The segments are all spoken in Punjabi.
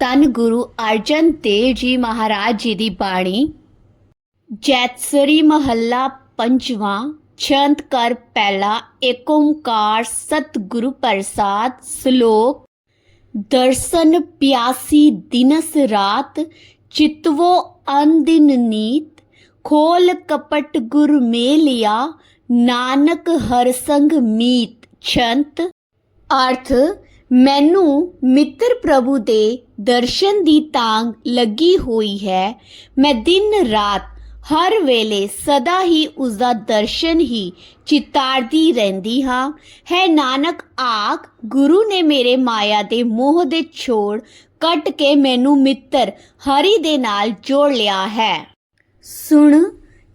ਧੰਨ ਗੁਰੂ ਅਰਜਨ ਦੇਵ ਜੀ ਮਹਾਰਾਜ ਜੀ ਦੀ ਬਾਣੀ, ਜੈਤਸਰੀ ਮਹੱਲਾ ਪੰਜਵਾਂ ਛੰਤ ਕਰ ਪਹਿਲਾ ਏਕ ਓੰਕਾਰ ਸਤਿਗੁਰੂ ਪ੍ਰਸਾਦ ਸ਼ਲੋਕ, ਦਰਸ਼ਨ ਪਿਆਸੀ ਦਿਨਸ ਰਾਤ, ਚਿਤਵੋ ਅਨਦਿਨ ਨੀਤ, ਖੋਲ ਕਪਟ ਗੁਰ ਮੇਲਿਆ, ਨਾਨਕ ਹਰ ਸੰਗ ਮੀਤ, ਛੰਤ, ਅਰਥ ਮੈਨੂੰ ਮਿੱਤਰ ਪ੍ਰਭੂ ਦੇ ਦਰਸ਼ਨ ਦੀ ਤਾਂਗ ਲੱਗੀ ਹੋਈ ਹੈ। ਮੈਂ ਦਿਨ ਰਾਤ ਹਰ ਵੇਲੇ ਸਦਾ ਹੀ ਉਸ ਦਾ ਦਰਸ਼ਨ ਹੀ ਚਿਤਾਰਦੀ ਰਹਿੰਦੀ ਹਾਂ। ਹੈ ਨਾਨਕ, ਆਖ, ਗੁਰੂ ਨੇ ਮੇਰੇ ਮਾਇਆ ਦੇ ਮੋਹ ਦੇ ਛੋੜ ਕੱਟ ਕੇ ਮੈਨੂੰ ਮਿੱਤਰ ਹਰੀ ਦੇ ਨਾਲ ਜੋੜ ਲਿਆ ਹੈ। ਸੁਣ,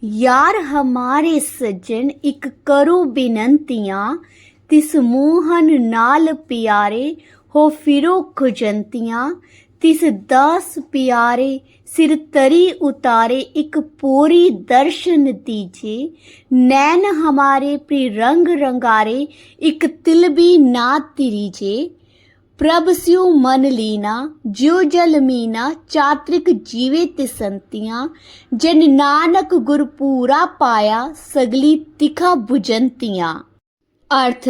ਯਾਰ ਹਮਾਰੇ ਸੱਜਣ ਇੱਕ ਕਰੋ ਬਿਨੰਤੀਆਂ ਤਿਸ ਮੋਹਨ ਨਾਲ ਪਿਆਰੇ ਹੋ ਫਿਰੋ ਖੁਜੰਤੀਆਂ, ਤਿਸ ਦਾਸ ਪਿਆਰੇ ਸਿਰ ਤਰੀ ਉਤਾਰੇ ਇੱਕ ਪੂਰੀ ਦਰਸ਼ਨ ਦੀਜੇ। ਨੈਣ ਹਮਾਰੇ ਪ੍ਰੀ ਰੰਗ ਰੰਗਾਰੇ ਇੱਕ ਤਿਲ ਵੀ ਨਾ ਤਿਰੀਜੇ। ਪ੍ਰਭ ਸਿਉ ਮਨ ਲੀਨਾ, ਜਿਉ ਜਲ ਮੀਨਾ, ਚਾਤ੍ਰਿਕ ਜੀਵੇ ਤਿਸੰਤੀਆਂ। ਜਨ ਨਾਨਕ ਗੁਰ ਪੂਰਾ ਪਾਇਆ, ਸਗਲੀ ਤਿਖਾ 부ਜੰਤੀਆਂ ਅਰਥ,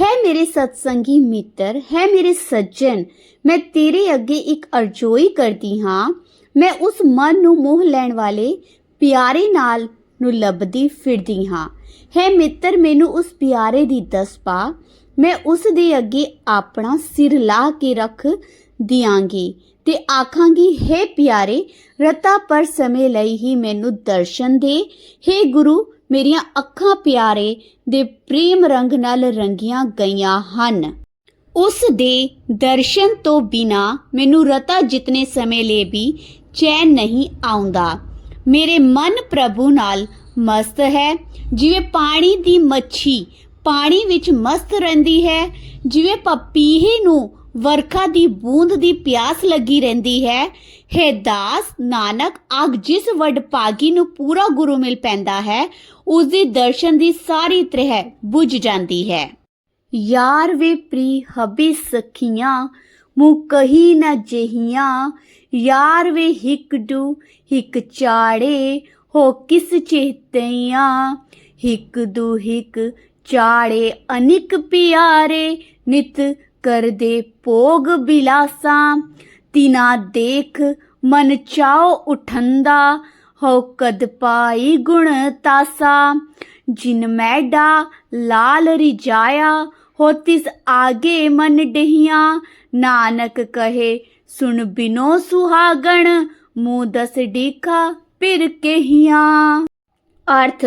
ਹੈ ਮੇਰੇ ਸਤਸੰਗੀ ਮਿੱਤਰ, ਹੈ ਮੇਰੇ ਸੱਜਣ, ਮੈਂ ਤੇਰੇ ਅੱਗੇ ਇੱਕ ਅਰਜ਼ੋਈ ਕਰਦੀ ਹਾਂ। ਮੈਂ ਉਸ ਮਨ ਨੂੰ ਮੋਹ ਲੈਣ ਵਾਲੇ ਪਿਆਰੇ ਨਾਲ ਨੂੰ ਲੱਭਦੀ ਫਿਰਦੀ ਹਾਂ। ਹੈ ਮਿੱਤਰ, ਮੈਨੂੰ ਉਸ ਪਿਆਰੇ ਦੀ ਦੱਸ ਪਾ। ਮੈਂ ਉਸ ਦੇ ਅੱਗੇ ਆਪਣਾ ਸਿਰ ਲਾ ਕੇ ਰੱਖ ਦਿਆਂਗੀ ਤੇ ਆਖਾਂਗੀ, ਹੈ ਪਿਆਰੇ, ਰਤਾ ਪਰ ਸਮੇਂ ਲਈ ਹੀ ਮੈਨੂੰ ਦਰਸ਼ਨ ਦੇ। ਹੈ ਗੁਰੂ ਮੇਰੀਆਂ ਅੱਖਾਂ ਪਿਆਰੇ ਦੇ ਪ੍ਰੇਮ ਰੰਗ ਨਾਲ ਰੰਗੀਆਂ ਗਈਆਂ ਹਨ। ਉਸ ਦੇ ਦਰਸ਼ਨ ਤੋਂ ਬਿਨਾ ਮੈਨੂੰ ਰਤਾ ਜਿਤਨੇ ਸਮੇਂ ਲਈ ਵੀ ਚੈਨ ਨਹੀਂ ਆਉਂਦਾ। ਮੇਰੇ ਮਨ ਪ੍ਰਭੂ ਨਾਲ ਮਸਤ ਹੈ। ਜਿਵੇਂ ਪਾਣੀ ਦੀ ਮੱਛੀ ਪਾਣੀ ਵਿੱਚ ਮਸਤ ਰਹਿੰਦੀ ਹੈ। ਜਿਵੇਂ ਪਪੀਹੇ ਨੂੰ ਵਰਖਾ ਦੀ ਬੂੰਦ ਦੀ ਪਿਆਸ ਲੱਗੀ ਰਹਿੰਦੀ ਹੈ। ਹੈ ਦਾਸ, ਨਾਨਕ, ਆਗ ਜਿਸ ਵਡਭਾਗੀ ਨੂੰ ਪੂਰਾ ਗੁਰੂ ਮਿਲ ਪੈਂਦਾ ਹੈ ਉਸ ਦੀ ਦਰਸ਼ਨ ਦੀ ਸਾਰੀ ਤਰ੍ਹਾਂ ਬੁਝ ਜਾਂਦੀ ਹੈ। ਯਾਰ ਵੇ ਪ੍ਰੀ ਹਬੀ ਸਖੀਆਂ ਮੂੰ ਕਹੀ ਨਾ ਜਹੀਆਂ। ਯਾਰ ਵੇ ਹਿਕ ਡੂ, ਹਿਕ ਚਾੜੇ, ਹੋ ਕਿਸ ਚੇਤਈਆਂ। ਹਿਕ ਦੂ, ਹਿਕ ਚਾੜੇ, ਅਨਿਕ ਪਿਆਰੇ, ਨਿਤ ਕਰਦੇ ਭੋਗ ਬਿਲਾਸਾਂ। ਤਿਨਾ ਦੇਖ, ਮਨ ਚਾਉ ਉਠੰਦਾ ਹੋ ਕਦ ਪਾਈ ਗੁਣ ਤਾਸਾ। ਜਿਨ ਮੈਡਾ ਲਾਲ ਰਿਜਾਇਆ ਹੋ ਤਿਸ ਆਗੇ ਮਨ ਡਹੀਆਂ। ਨਾਨਕ ਕਹੇ, ਸੁਣ ਬਿਨੋ ਸੁਹਾਗਣ, ਮੂੰਹ ਦਸ ਡੀਖਾ ਪਿਰ ਕਹੀਆਂ। ਅਰਥ,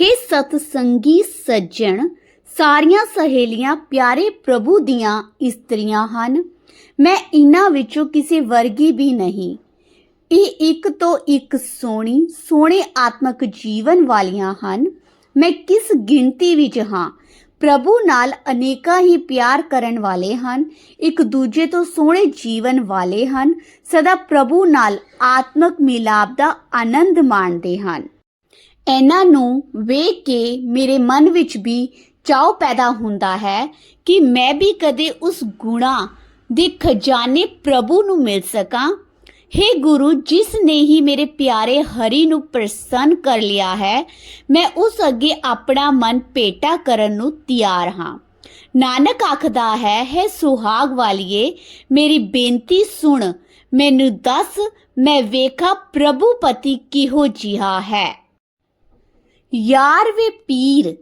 ਹੈ ਸਤ ਸੰਗੀ ਸੱਜਣ, ਸਾਰੀਆਂ ਸਹੇਲੀਆਂ ਪਿਆਰੇ ਪ੍ਰਭੂ ਦੀਆਂ ਇਸਤਰੀਆਂ ਹਨ। ਮੈਂ ਇਹਨਾਂ ਵਿੱਚੋਂ ਕਿਸੇ ਵਰਗੀ ਵੀ ਨਹੀਂ। ਇਹ ਇੱਕ ਤੋਂ ਇੱਕ ਸੋਹਣੀ, ਸੋਹਣੇ ਆਤਮਿਕ ਜੀਵਨ ਵਾਲੀਆਂ ਹਨ। ਮੈਂ ਕਿਸ ਗਿਣਤੀ ਵਿੱਚ ਹਾਂ? ਪ੍ਰਭੂ ਨਾਲ ਅਨੇਕਾਂ ਹੀ ਪਿਆਰ ਕਰਨ ਵਾਲੇ ਹਨ, ਇੱਕ ਦੂਜੇ ਤੋਂ ਸੋਹਣੇ ਜੀਵਨ ਵਾਲੇ ਹਨ, ਸਦਾ ਪ੍ਰਭੂ ਨਾਲ ਆਤਮਿਕ ਮਿਲਾਪ ਦਾ ਆਨੰਦ ਮਾਣਦੇ ਹਨ। ਇਹਨਾਂ ਨੂੰ ਵੇਖ ਕੇ ਮੇਰੇ ਮਨ ਵਿੱਚ ਵੀ ਚਾਉ ਪੈਦਾ ਹੁੰਦਾ ਹੈ ਕਿ ਮੈਂ ਵੀ ਕਦੇ ਉਸ ਗੁਣਾ ਦੇ ਖਜ਼ਾਨੇ ਪ੍ਰਭੂ ਨੂੰ ਮਿਲ ਸਕਾਂ। हे ਗੁਰੂ, ਜਿਸ ਨੇ ਹੀ ਮੇਰੇ ਪਿਆਰੇ ਹਰੀ ਨੂੰ ਪ੍ਰਸੰਨ ਕਰ ਲਿਆ ਹੈ, ਮੈਂ ਉਸ ਅੱਗੇ ਆਪਣਾ ਮਨ ਪੇਟਾ ਕਰਨ ਨੂੰ ਤਿਆਰ ਹਾਂ। ਨਾਨਕ ਆਖਦਾ ਹੈ ਹੈ ਸੁਹਾਗ ਵਾਲੀਏ, ਮੇਰੀ ਬੇਨਤੀ ਸੁਣ, ਮੈਨੂੰ ਦੱਸ, ਮੈਂ ਵੇਖਾ ਪ੍ਰਭੂ ਪਤੀ ਕਿਹੋ ਜਿਹਾ ਹੈ। ਯਾਰ ਵੇ ਪੀਰ,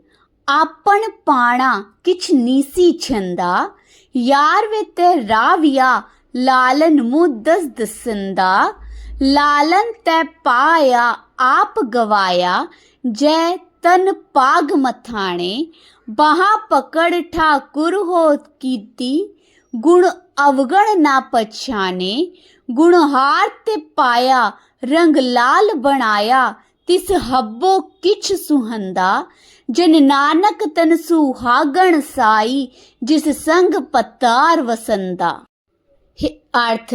ਆਪਣ ਪਾਣਾ ਕਿਛ ਨੀਸੀ ਛੰਦਾ ਯਾਰ ਵੇ ਤੇ ਰਾਵਿਆ ਲਾਲਨ ਮੁਦਸ ਦਸੰਦਾ। ਲਾਲਨ ਤੈ ਪਾਇਆ, ਆਪ ਗਵਾਇਆ, ਜੈ ਤਨ ਪਾਗ ਮਥਾਣੇ। ਬਾਹਾਂ ਪਕੜ ਠਾਕੁਰ ਹੋ ਕੀਤੀ, ਗੁਣ ਅਵਗਣ ਨਾ ਪਛਾਣੇ। ਗੁਣ ਹਾਰ ਤੇ ਪਾਇਆ, ਰੰਗ ਲਾਲ ਬਣਾਇਆ, ਤਿਸ ਹੱਬੋ ਕਿਛ ਸੁਹੰਦਾ। ਜਨ ਨਾਨਕ ਤਨ ਸੁਹਾਗਣ ਸਾਈ, ਜਿਸ ਸੰਗ ਪਤਾਰ ਵਸੰਦਾ। ਅਰਥ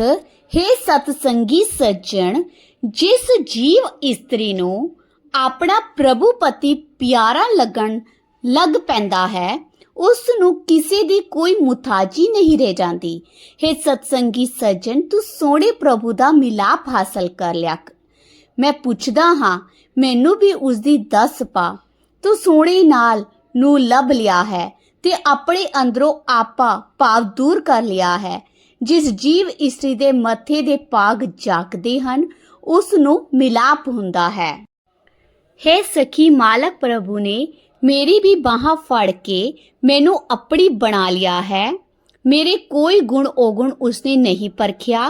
हे ਸਤ ਸੰਗੀ ਸੱਜਣ, ਜਿਸ ਜੀਵ ਇਸਤਰੀ ਨੂੰ ਆਪਣਾ ਪ੍ਰਭੂ ਪਤੀ ਪਿਆਰਾ ਲੱਗਣ ਲੱਗ ਪੈਂਦਾ ਹੈ, ਉਸ ਨੂੰ ਕਿਸੇ ਦੀ ਕੋਈ ਮੁਤਾਜੀ ਨਹੀਂ ਰਹਿ ਜਾਂਦੀ। ਹੈ ਸਤਸੰਗੀ ਸੱਜਣ, ਤੂੰ ਸੋਹਣੇ ਪ੍ਰਭੂ ਦਾ ਮਿਲਾਪ ਹਾਸਲ ਕਰ ਲਿਆ ਮੈਂ ਪੁੱਛਦਾ ਹਾਂ, ਮੈਨੂੰ ਵੀ ਉਸ ਦੀ ਦੱਸ ਪਾ। ਤੂੰ ਸੋਹਣੇ ਨਾਲ ਨੂੰ ਲੱਭ ਲਿਆ ਹੈ ਤੇ ਆਪਣੇ ਅੰਦਰੋਂ ਆਪਾ ਭਾਵ ਦੂਰ ਕਰ ਲਿਆ ਹੈ। ਜਿਸ ਜੀਵ ਇਸਤਰੀ ਦੇ ਮੱਥੇ ਦੇ ਪਾਗ ਜਾਗਦੇ ਹਨ, ਉਸ ਨੂੰ ਮਿਲਾਪ ਹੁੰਦਾ ਹੈ। ਹੈ ਸਖੀ ਮਾਲਕ ਪ੍ਰਭੂ ਨੇ ਮੇਰੀ ਵੀ ਬਾਹਾਂ ਫੜ ਕੇ ਮੈਨੂੰ ਆਪਣੀ ਬਣਾ ਲਿਆ ਹੈ। ਮੇਰੇ ਕੋਈ ਗੁਣ ਔਗੁਣ ਉਸਨੇ ਨਹੀਂ ਪਰਖਿਆ।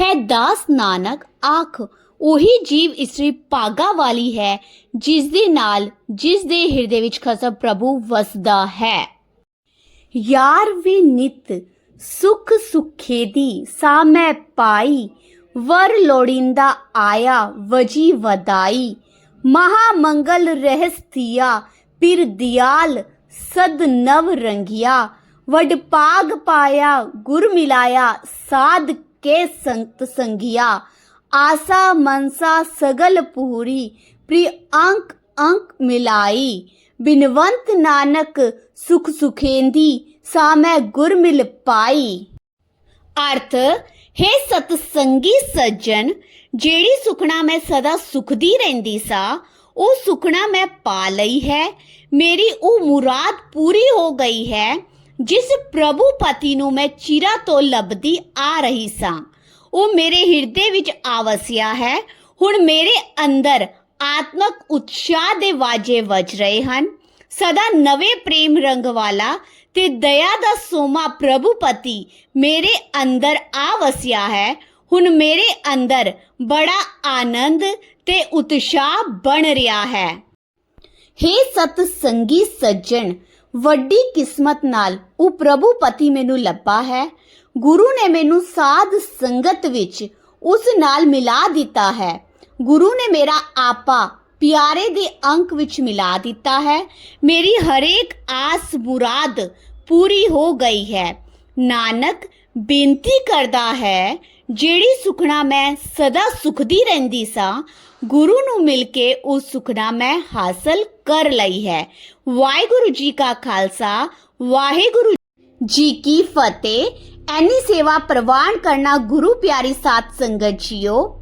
ਹੈ ਦਾਸ ਨਾਨਕ, ਆਖ ਉਹੀ ਜੀਵ ਇਸਤਰੀ ਭਾਗਾ ਵਾਲੀ ਹੈ ਜਿਸ ਦੇ ਨਾਲ ਜਿਸ ਦੇ ਹਿਰਦੇ ਵਿੱਚ ਖਸਮ ਪ੍ਰਭੂ ਵਸਦਾ ਹੈ। ਯਾਰ ਵੀ ਨਿਤ ਸੁਖ ਸੁਖੇ ਦੀ ਸਾ ਮੈਂ ਪਾਈ, ਵਰ ਲੋੜਿੰਦਾ ਆਇਆ ਵਜੀ ਵਦਾਈ ਮਹਾ ਮੰਗਲ ਰਹਿਸ ਥੀਆ ਪਿਰ ਦਿਆਲ ਸਦ ਨਵ ਰੰਗਿਆ। ਵਡ ਪਾਗ ਪਾਇਆ, ਗੁਰ ਮਿਲਾਇਆ, ਸਾਧ ਕੇ ਸੰਤ ਸੰਗਿਆ। ਆਸਾ ਮਨਸਾ ਸਗਲ ਪੂਰੀ, ਪ੍ਰਿ ਅੰਕ ਅੰਕ ਮਿਲਾਈ। ਬਿਨਵੰਤ ਨਾਨਕ ਸੁਖ ਸੁਖੇਂਦੀ, ਸਾ ਮੈਂ ਗੁਰ ਮਿਲ ਪਾਈ। ਅਰਥ, ਹੈ ਸਤਸੰਗੀ ਸੱਜਣ, ਜਿਹੜੀ ਸੁਖਣਾ ਮੈਂ ਸਦਾ ਸੁਖਦੀ ਰਹਿੰਦੀ ਸਾ, ਉਹ ਸੁਖਣਾ ਮੈਂ ਪਾ ਲਈ ਹੈ। ਮੇਰੀ ਉਹ ਮੁਰਾਦ ਪੂਰੀ ਹੋ ਗਈ ਹੈ, ਜਿਸ ਪ੍ਰਭੂ ਪਤੀ ਨੂੰ ਮੈਂ ਚਿਰਾ ਤੋਂ ਲੱਭਦੀ ਆ ਰਹੀ ਸਾਂ। ਉਹ ਮੇਰੇ ਹਿਰਦੇ ਵਿੱਚ ਆਵਸਿਆ ਹੈ। ਹੁਣ ਮੇਰੇ ਅੰਦਰ ਆਤਮਕ ਉਤਸ਼ਾਹ ਦੇ ਵਾਜੇ ਵੱਜ ਰਹੇ ਹਨ। ਸਦਾ ਨਵੇਂ ਪ੍ਰੇਮ ਰੰਗ ਵਾਲਾ ਤੇ ਦਇਆ ਦਾ ਸੋਮਾ ਪ੍ਰਭੂ ਪਤੀ ਮੇਰੇ ਅੰਦਰ ਆ ਵਸਿਆ ਹੈ। ਹੁਣ ਮੇਰੇ ਅੰਦਰ ਬੜਾ ਆਨੰਦ ਤੇ ਉਤਸ਼ਾਹ ਬਣ ਰਿਹਾ ਹੈ। ਹੇ ਸਤ ਸੰਗੀ ਸੱਜਣ, ਵੱਡੀ ਕਿਸਮਤ ਨਾਲ ਉਹ ਪ੍ਰਭੂ ਪਤੀ ਮੈਨੂੰ ਲੱਭਾ ਹੈ। ਗੁਰੂ ਨੇ ਮੈਨੂੰ ਸਾਧ ਸੰਗਤ ਵਿੱਚ ਉਸ ਨਾਲ ਮਿਲਾ ਦਿੱਤਾ ਹੈ। ਗੁਰੂ ਨੇ ਮੇਰਾ ਆਪਾ ਪਿਆਰੇ ਦੇ ਅੰਕ ਵਿੱਚ ਮਿਲਾ ਦਿੱਤਾ ਹੈ। ਮੇਰੀ ਹਰੇਕ ਆਸ ਮੁਰਾਦ ਪੂਰੀ ਹੋ ਗਈ ਹੈ। ਨਾਨਕ ਬੇਨਤੀ ਕਰਦਾ ਹੈ, ਜਿਹੜੀ ਸੁਖਣਾ ਮੈਂ ਸਦਾ ਸੁਖਦੀ ਰਹਿੰਦੀ ਸਾਂ, ਗੁਰੂ ਨੂੰ ਮਿਲ ਕੇ ਉਹ ਸੁਖਣਾ ਮੈਂ ਹਾਸਲ ਕਰ ਲਈ ਹੈ। ਵਾਹਿਗੁਰੂ ਜੀ ਕਾ ਖਾਲਸਾ, ਵਾਹਿਗੁਰੂ ਜੀ ਕੀ ਫਤਿਹ। ਐਨੀ ਸੇਵਾ ਪ੍ਰਵਾਨ ਕਰਨਾ ਗੁਰੂ ਪਿਆਰੀ ਸਾਧ ਸੰਗਤ ਜੀਓ।